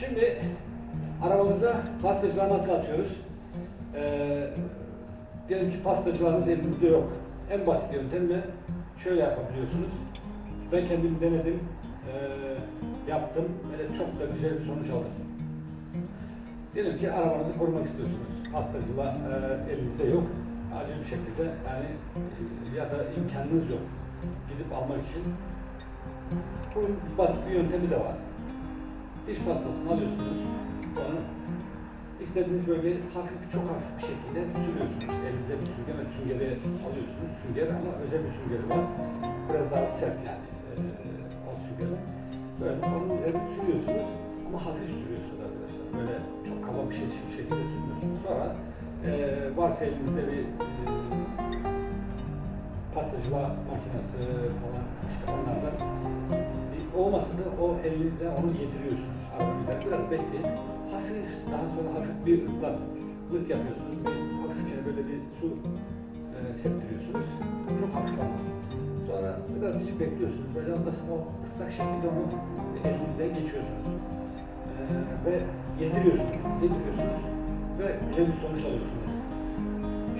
Şimdi arabamıza pastacılar nasıl atıyoruz? Ee, diyelim ki pastacılarınız elinizde yok. En basit yöntemle şöyle yapabiliyorsunuz. Ben kendim denedim, ee, yaptım. Böyle çok da güzel bir sonuç aldım. Diyelim ki arabanızı korumak istiyorsunuz. Pastacıla e, elinizde yok. Acil bir şekilde yani e, ya da imkanınız yok. Gidip almak için. Bunun basit bir yöntemi de var. Diş pastasını alıyorsunuz. Onu istediğiniz böyle hafif, çok hafif bir şekilde sürüyorsunuz. Elinize bir sünger, ve süngeri alıyorsunuz. Sünger ama özel bir süngeri var. Biraz daha sert yani e, o süngeri. Böyle onun üzerine sürüyorsunuz ama hafif sürüyorsunuz arkadaşlar. Böyle çok kaba bir şey şekilde sürmüyorsunuz. Sonra e, varsa elinizde bir e, pastacıla makinesi falan işte onlardan olmasa da o elinizle onu yediriyorsunuz. Arabanızda biraz bekleyin. Hafif, daha sonra hafif bir ıslaklık yapıyorsunuz. Hafifçe böyle bir su e, septiriyorsunuz. Çok hafif ama. Sonra biraz hiç bekliyorsunuz. Böyle ondan o ıslak şekilde onu elinizden geçiyorsunuz. E, ve yediriyorsunuz. Yediriyorsunuz. Ve güzel bir sonuç alıyorsunuz.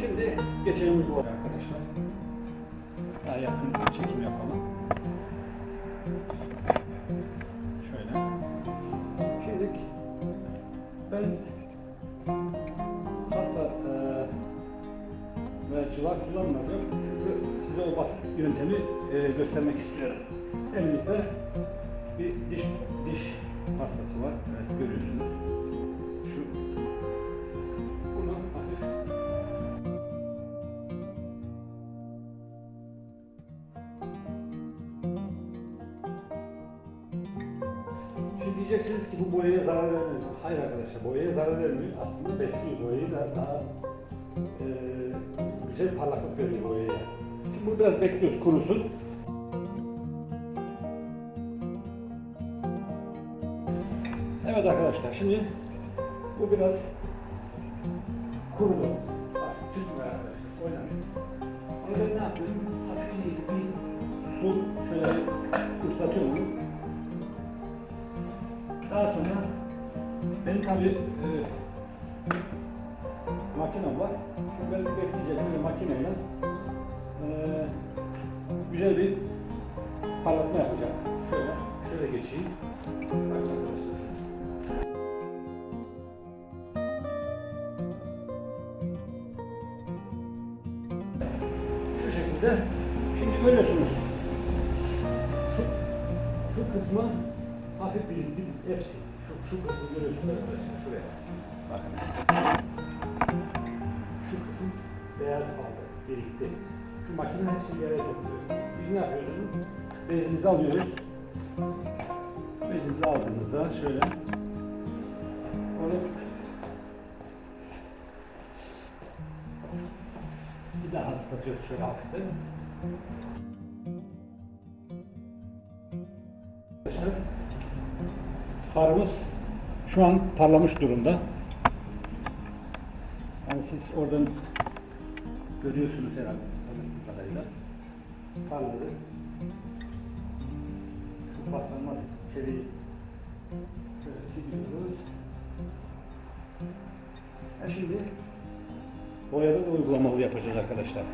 Şimdi geçelim bu arkadaşlar. Daha yakın çekim yapalım. Ve cıvar kullanmadım. Çünkü size o basit yöntemi e, göstermek istiyorum. Elimizde bir diş diş pastası var. Evet, görüyorsunuz. Şu bunu hafif Şimdi diyeceksiniz ki bu boyaya zarar vermiyor. Hayır arkadaşlar boyaya zarar vermiyor. Aslında besliyor bunu biraz bekliyoruz kurusun. Evet arkadaşlar şimdi bu biraz kurudu. Ben ne yapıyorum? Hafif bir, su şöyle ıslatıyorum. Daha sonra benim tabi e, makinem var. Şimdi ben bekleyeceğim böyle makineyle güzel bir parlatma yapacağım. Şöyle, şöyle geçeyim. Şu şekilde. Şimdi görüyorsunuz. Şu, şu kısmı hafif bir, bir hepsi. Şu, şu kısmı görüyorsunuz arkadaşlar. Şuraya. Bakın. Şu kısım beyaz kaldı. Birikti. Şu makine hepsini bir araya Biz ne yapıyoruz? Bezimizi alıyoruz. Bezimizi aldığımızda şöyle onu bir daha ıslatıyoruz şöyle hafiften. Arkadaşlar farımız şu an parlamış durumda. Yani siz oradan görüyorsunuz herhalde. Parladı. Şu paslanmaz çeliği şöyle siliyoruz. Ha şimdi boyada da uygulamalı yapacağız arkadaşlar.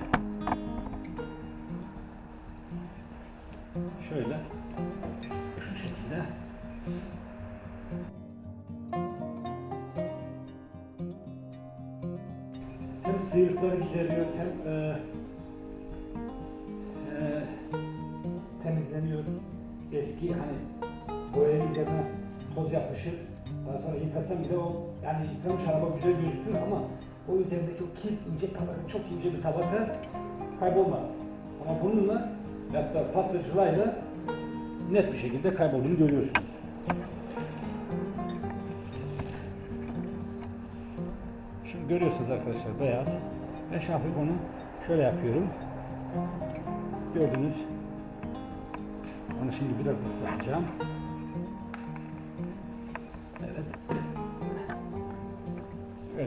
Güzel gözüküyor ama o üzerindeki o kir ince tabaka çok ince bir tabaka kaybolmaz. Ama bununla hatta pastacılayla net bir şekilde kaybolduğunu görüyorsunuz. Şimdi görüyorsunuz arkadaşlar beyaz. Ben şafif onu şöyle yapıyorum. Gördünüz. Onu şimdi biraz ıslatacağım.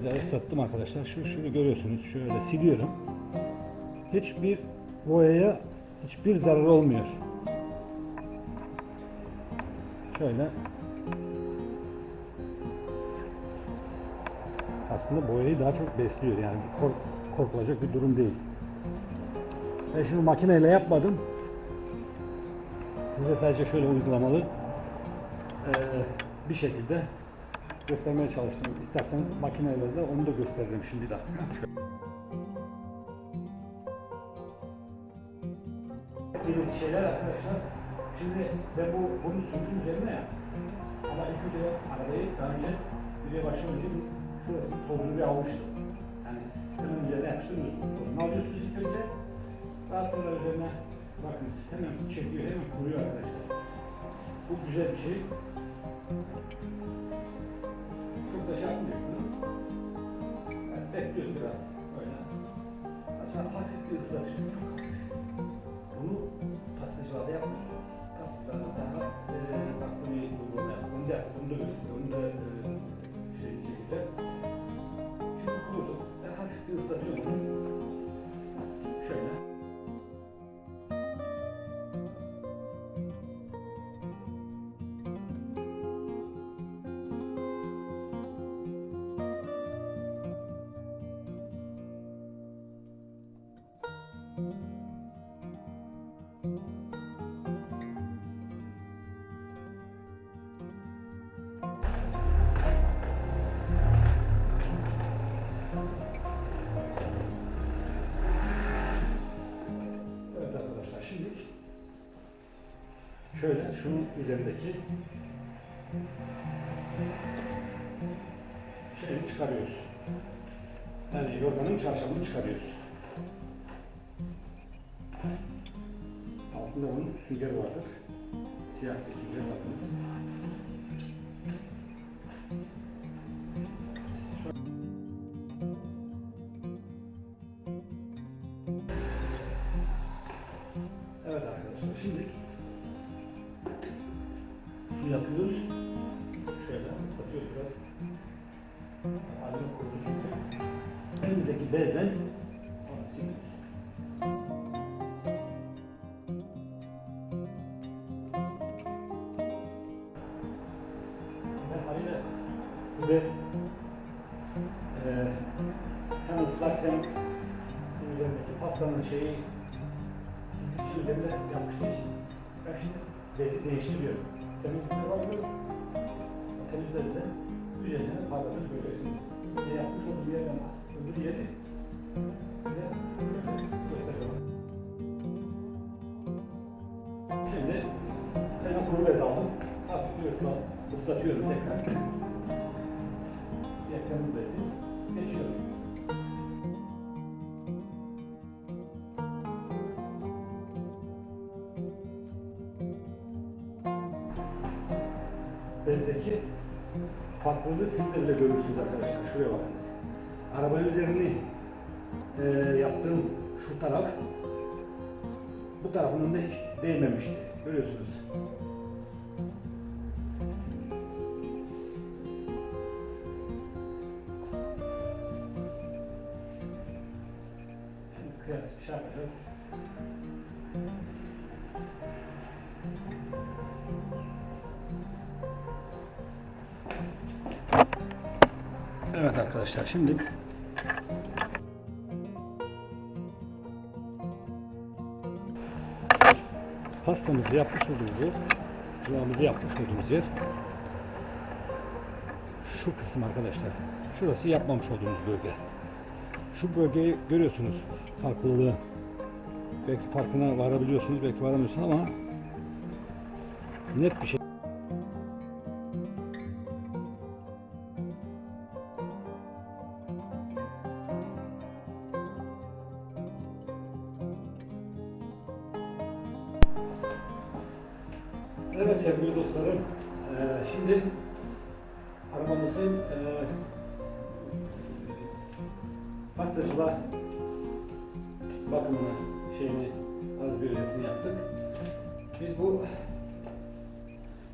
Böyle ıslattım arkadaşlar. Şu şunu görüyorsunuz. Şöyle siliyorum. Hiçbir boyaya hiçbir zarar olmuyor. Şöyle aslında boyayı daha çok besliyor. Yani kork- korkulacak bir durum değil. Ben şimdi makineyle yapmadım. Size sadece şöyle uygulamalı eee, bir şekilde göstermeye çalıştım. İsterseniz makineyle de onu da gösteririm şimdi bir dakika. Dediğiniz şeyler arkadaşlar. Şimdi ben bu bunu sürdüm üzerine ya. Ama ilk önce arabayı daha önce buraya başlamadan önce şurası tozunu bir almıştım. Yani hemen üzerine yapıştırmıyorsunuz. Tozunu alıyorsunuz ilk önce. Daha sonra üzerine bakın hemen çekiyor, hemen kuruyor arkadaşlar. Bu güzel bir şey. Hafif şöyle şunun üzerindeki şeyi çıkarıyoruz. Yani yorganın çarşafını çıkarıyoruz. Altında bunun sünger vardır. Siyah bir sünger bakınız. Su yapıyoruz. Şöyle ıslatıyoruz biraz. Halini kurudu çünkü. Elimizdeki. Ben haliyle bu bez eee hem ıslak hem üzerindeki pastanın şeyi Sizin üzerinde yapmıştı için ben şimdi bezi değiştiriyorum. Temizlikte var mı? O temizlerinde üzerine parlatır görüyorsunuz. Ne yapmış olduğu yerden öbür yeri size gösteriyorum. Şimdi ben kuru bez aldım. Hafif ısla- ıslatıyorum tekrar. Yakın bezi geçiyorum. Bezdeki farklılığı siz de bile görürsünüz arkadaşlar. Şuraya bakınız. Arabanın üzerini e, yaptığım şu taraf bu tarafının da hiç değmemişti. Görüyorsunuz. Şimdi kıyas şey. Arkadaşlar şimdi pastamızı yapmış olduğumuz yer, kıvamımızı yapmış olduğumuz yer şu kısım arkadaşlar. Şurası yapmamış olduğumuz bölge. Şu bölgeyi görüyorsunuz farklılığı. Belki farkına varabiliyorsunuz, belki varamıyorsunuz ama net bir şey.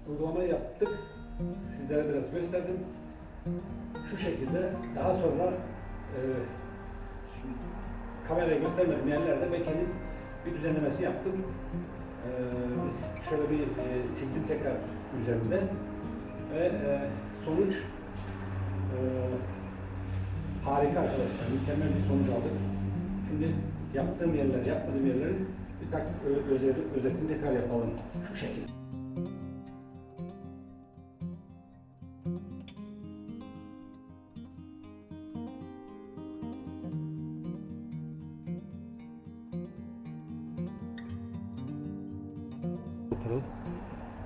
Uygulamayı yaptık. Sizlere biraz gösterdim. Şu şekilde daha sonra eee kameraya göstermedim yerlerde ben kendim bir düzenlemesi yaptım. Biz şöyle bir e, sildim tekrar üzerinde ve e, sonuç e, harika arkadaşlar. Mükemmel bir sonuç aldık. Şimdi yaptığım yerler, yapmadığım yerlerin bir tak özetini tekrar yapalım. Şu şekilde.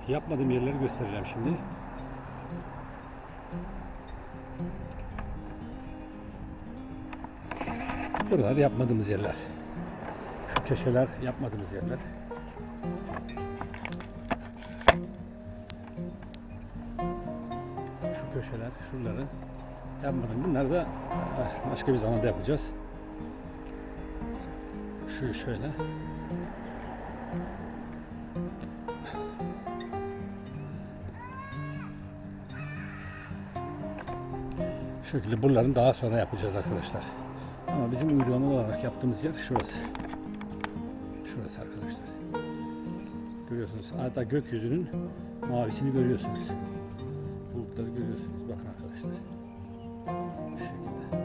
Yapmadığım yerleri göstereceğim şimdi. Buralar yapmadığımız yerler. Şu köşeler yapmadığımız yerler. Şu köşeler, şuraları yapmadım. Bunları da eh, başka bir zamanda yapacağız. Şu şöyle. Şu şekilde buraların daha sonra yapacağız arkadaşlar. Ama bizim uygulama olarak yaptığımız yer şurası. Şurası arkadaşlar. Görüyorsunuz. Hatta gökyüzünün mavisini görüyorsunuz. Bulutları görüyorsunuz. Bakın arkadaşlar. Şekilde.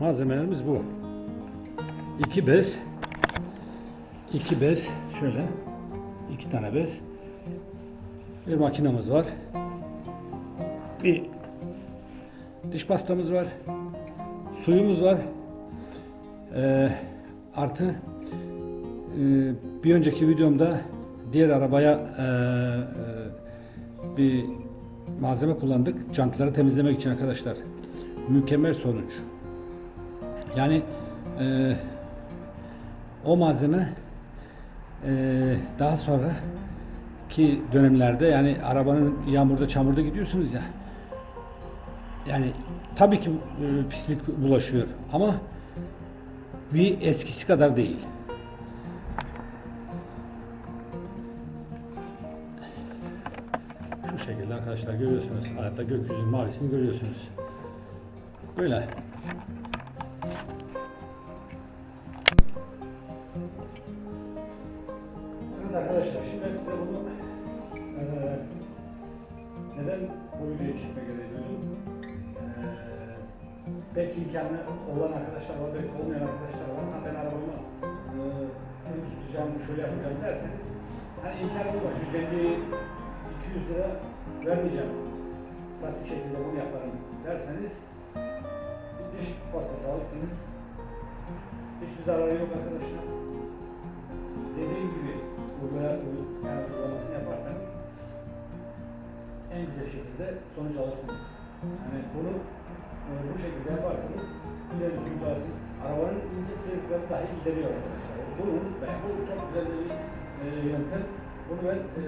Malzemelerimiz bu. İki bez. iki bez. Şöyle. iki tane bez. Bir makinamız var. Bir diş pastamız var. Suyumuz var. Ee, artı e, bir önceki videomda diğer arabaya e, e, bir malzeme kullandık. Jantları temizlemek için arkadaşlar. Mükemmel sonuç. Yani e, o malzeme e, daha sonra ki dönemlerde yani arabanın yağmurda çamurda gidiyorsunuz ya yani tabii ki e, pislik bulaşıyor ama bir eskisi kadar değil. Şu şekilde arkadaşlar görüyorsunuz. Hayatta gökyüzünün mavisini görüyorsunuz. Böyle. Evet arkadaşlar şimdi bu duydum? Eee, belki imkanı olan arkadaşlar var, belki olmayan arkadaşlar var. Ha ben arabamı şöyle tutacağım, şöyle yapacağım derseniz hani imkanı var. 150 200 lira vermeyeceğim. Pratik şekilde bunu yaparım derseniz bir diş pastası alırsınız. Hiçbir zararı yok arkadaşlar dediğim gibi uygulamasını yaparsanız en güzel şekilde sonuç alırsınız. Yani bunu e, bu şekilde yaparsanız bir sonuç alırsınız. Arabanın ince sıyrıkları dahi gideriyor arkadaşlar. Bunu unutmayın. Bu çok güzel bir e, yöntem. Bunu ben e,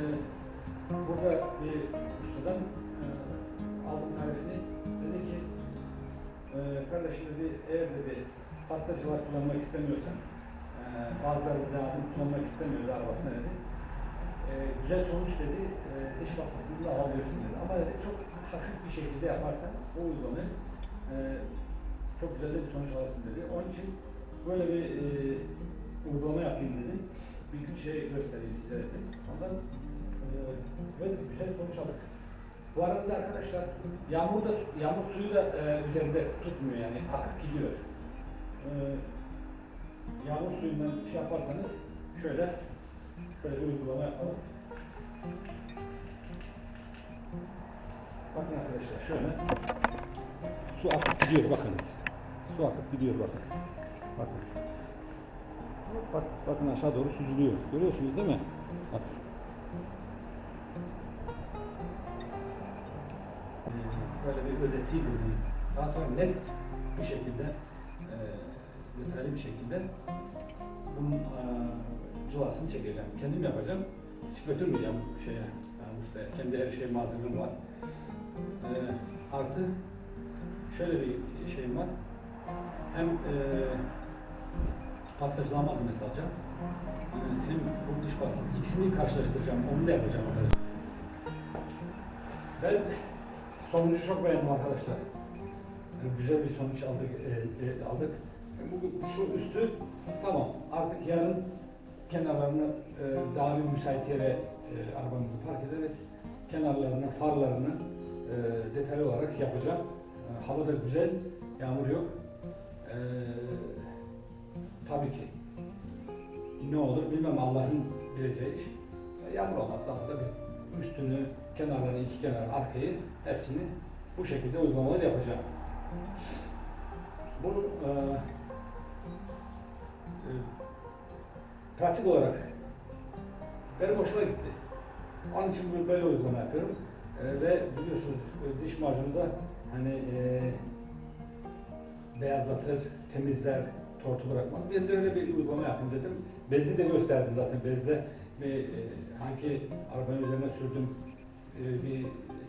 burada bir ustadan e, aldım tarifini. Dedi ki e, kardeşim dedi eğer dedi pastacılar kullanmak istemiyorsan ee, bazıları bunu kullanmak istemiyordu arabasına dedi. Ee, güzel sonuç dedi, e, diş pastasını da alabilirsin dedi. Ama dedi çok hafif bir şekilde yaparsan bu uygulamayı e, çok güzel bir sonuç alırsın dedi. Onun için böyle bir e, uygulama yapayım dedim. Bir iki şey göstereyim size dedim. Ondan e, böyle bir güzel sonuç aldık. Bu arada arkadaşlar yağmur da yağmur suyu da e, üzerinde tutmuyor yani akıp gidiyor. E, yağmur suyundan şey yaparsanız şöyle şöyle uygulama yapalım. Bakın arkadaşlar şöyle su akıp gidiyor bakınız. Su akıp gidiyor bakın. Bakın. Bak, bakın aşağı doğru süzülüyor. Görüyorsunuz değil mi? Bak. Ee, Böyle bir özetliği bildiğim. Daha sonra net bir şekilde e, detaylı bir şekilde bunun e, cıvasını çekeceğim. Kendim yapacağım. Hiç götürmeyeceğim şeye. Yani işte kendi her şey malzemem var. E, artı şöyle bir şeyim var. Hem e, pastacılığa malzemesi alacağım. E, hem bu diş pastası. İkisini karşılaştıracağım. Onu da yapacağım arkadaşlar. Ben sonucu çok beğendim arkadaşlar. Yani güzel bir sonuç aldık. e, e, aldık. Bu, şu üstü tamam. Artık yarın kenarlarını e, daha bir müsait yere e, arabanızı park ederiz. kenarlarını, farlarını e, detaylı olarak yapacağım. E, hava da güzel, yağmur yok. E, tabii ki ne olur bilmem Allah'ın bileceği iş. E, yağmur olmazsa da bir üstünü, kenarları, iki kenar, arkayı hepsini bu şekilde uygulamalar yapacağım. Bunu e, e, pratik olarak benim hoşuma gitti. Onun için böyle uygulama yapıyorum. E, ve biliyorsunuz e, diş macunu da hani e, beyazlatır, temizler, tortu bırakmaz. Ben de öyle bir uygulama yapayım dedim. Bezi de gösterdim zaten. Bezde e, hangi arabanın üzerine sürdüm e, bir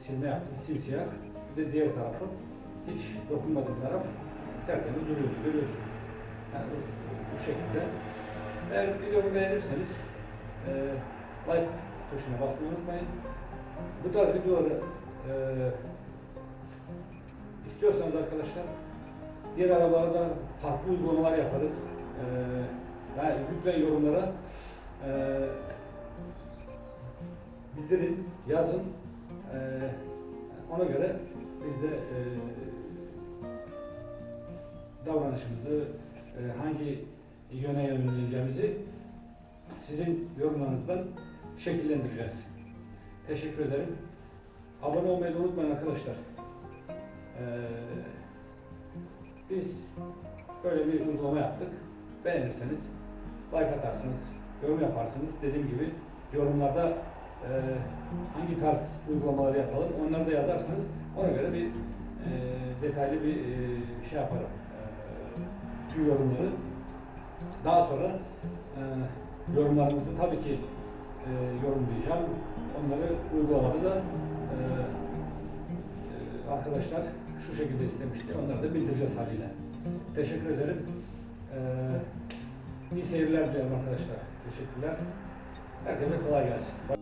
silme yaptım, simsiyah. Bir de diğer tarafı hiç dokunmadığım taraf tertemiz duruyordu, görüyorsunuz. Yani bu, bu şekilde. Eğer videomu beğenirseniz e, like tuşuna basmayı unutmayın. Bu tarz videoları e, istiyorsanız arkadaşlar diğer arabalarda farklı uygulamalar yaparız. E, yani lütfen yorumlara e, bildirin, yazın. E, ona göre biz de e, davranışımızı e, hangi yöne yönleneceğimizi sizin yorumlarınızdan şekillendireceğiz. Teşekkür ederim. Abone olmayı unutmayın arkadaşlar. Ee, biz böyle bir uygulama yaptık. Beğenirseniz like atarsınız, yorum yaparsınız. Dediğim gibi yorumlarda e, hangi tarz uygulamaları yapalım onları da yazarsanız ona göre bir e, detaylı bir e, şey yaparım. E, tüm yorumları. Daha sonra e, yorumlarınızı tabii ki e, yorumlayacağım. Onları uygulamada da e, e, arkadaşlar şu şekilde istemişti. Onları da bildireceğiz haliyle. Teşekkür ederim. E, iyi seyirler diliyorum arkadaşlar. Teşekkürler. Herkese kolay gelsin.